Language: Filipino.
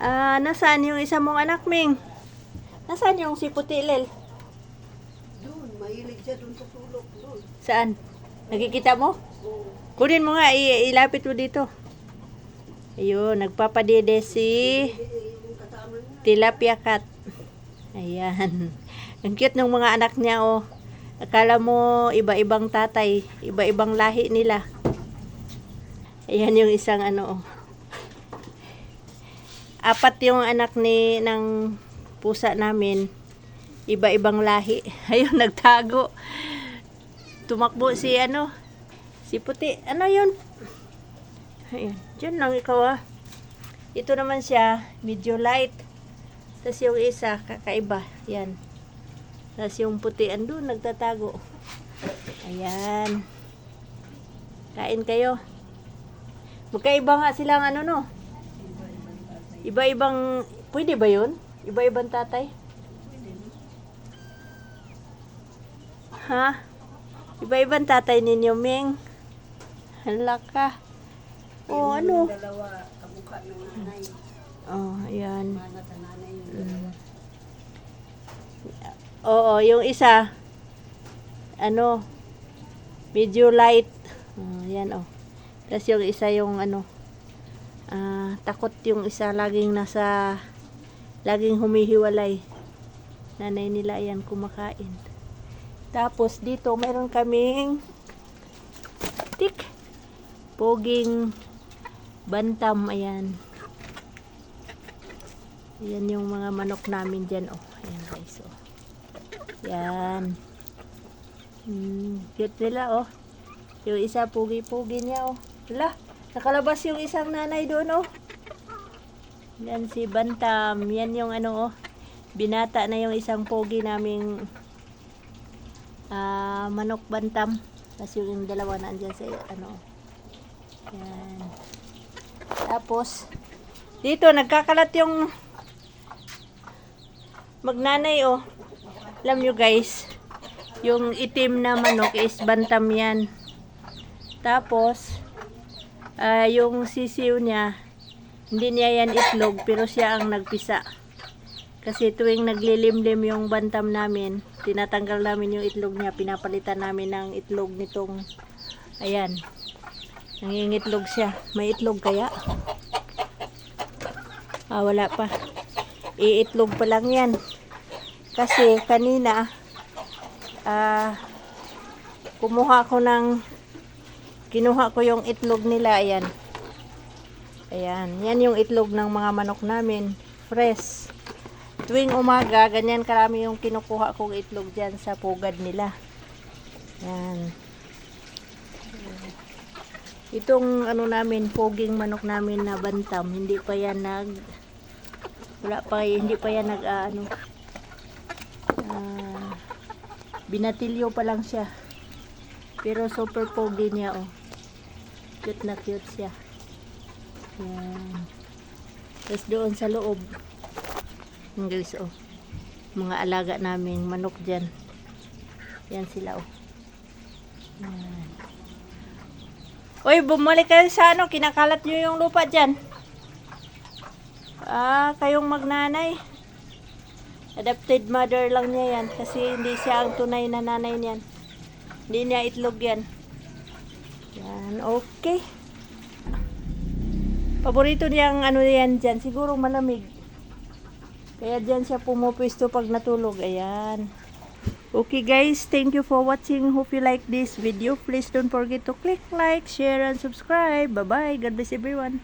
Ah, nasaan yung isa mong anak, Ming? Nasaan yung si Putilel? Doon, mahilig siya doon sa sulok. Doon. Saan? Nakikita mo? Oo. Kunin mo nga, i- ilapit mo dito. Ayun, nagpapadede si tilapia cat. Ayan. Ang cute ng mga anak niya, oh. Akala mo iba-ibang tatay, iba-ibang lahi nila. Ayan yung isang ano, oh. Apat yung anak ni ng pusa namin. Iba-ibang lahi. Ayun, nagtago. Tumakbo si ano, si puti. Ano yun? Ayan, dyan lang ikaw ah. Ito naman siya, medyo light. Tapos yung isa, kakaiba. Yan. Tapos yung puti, andun, nagtatago. Ayan. Kain kayo. Magkaiba nga silang ano no. Iba-ibang, pwede ba yun? Iba-ibang tatay? Ha? Iba-ibang tatay ninyo, Ming. Hala ka. Oh, ano? Dalawa, kamukha ng nanay. Oh, ayan. Mana nanay. yung Mm. Oo, yung isa, ano, medyo light. Oh, yan, oh. Tapos yung isa yung, ano, ah, takot yung isa, laging nasa, laging humihiwalay. Nanay nila, yan, kumakain. Tapos, dito, meron kaming, tik, poging, bantam, ayan. Yan yung mga manok namin dyan, oh. Ayan, guys, oh. Yan. Hmm, cute nila, oh. Yung isa, pugi-pugi niya, oh. Wala, nakalabas yung isang nanay doon, oh. Yan si Bantam. Yan yung ano, oh. Binata na yung isang pogi naming ah, manok bantam. Tapos yung dalawa na andyan sa ano. Yan. Tapos, dito, nagkakalat yung magnanay, oh. Alam nyo guys, yung itim na manok is bantam yan. Tapos, ah, yung sisiw niya, hindi niya yan itlog, pero siya ang nagpisa. Kasi tuwing naglilimlim yung bantam namin, tinatanggal namin yung itlog niya, pinapalitan namin ng itlog nitong, ayan, nangingitlog siya. May itlog kaya? Ah, wala pa. Iitlog pa lang yan. Kasi kanina, ah, kumuha ko ng, kinuha ko yung itlog nila, ayan. Ayan, yan yung itlog ng mga manok namin, fresh. Tuwing umaga, ganyan karami yung kinukuha kong itlog dyan sa pugad nila. Yan. Itong ano namin, poging manok namin na bantam, hindi pa yan nag, wala pa, hindi pa yan nag, ah, ano, Ah, binatilyo pa lang siya. Pero super pogi niya, oh. Cute na cute siya. Yan. Tapos doon sa loob, guys, oh. Mga alaga naming manok dyan. Yan sila, oh. Yan. Uy, bumalik kayo sa ano, kinakalat nyo yung lupa dyan. Ah, kayong magnanay. Adopted mother lang niya yan kasi hindi siya ang tunay na nanay niyan. Hindi niya itlog yan. Yan, okay. Paborito niyang ano yan dyan, siguro malamig. Kaya dyan siya pumupwesto pag natulog. Ayan. Okay guys, thank you for watching. Hope you like this video. Please don't forget to click like, share, and subscribe. Bye-bye. God bless everyone.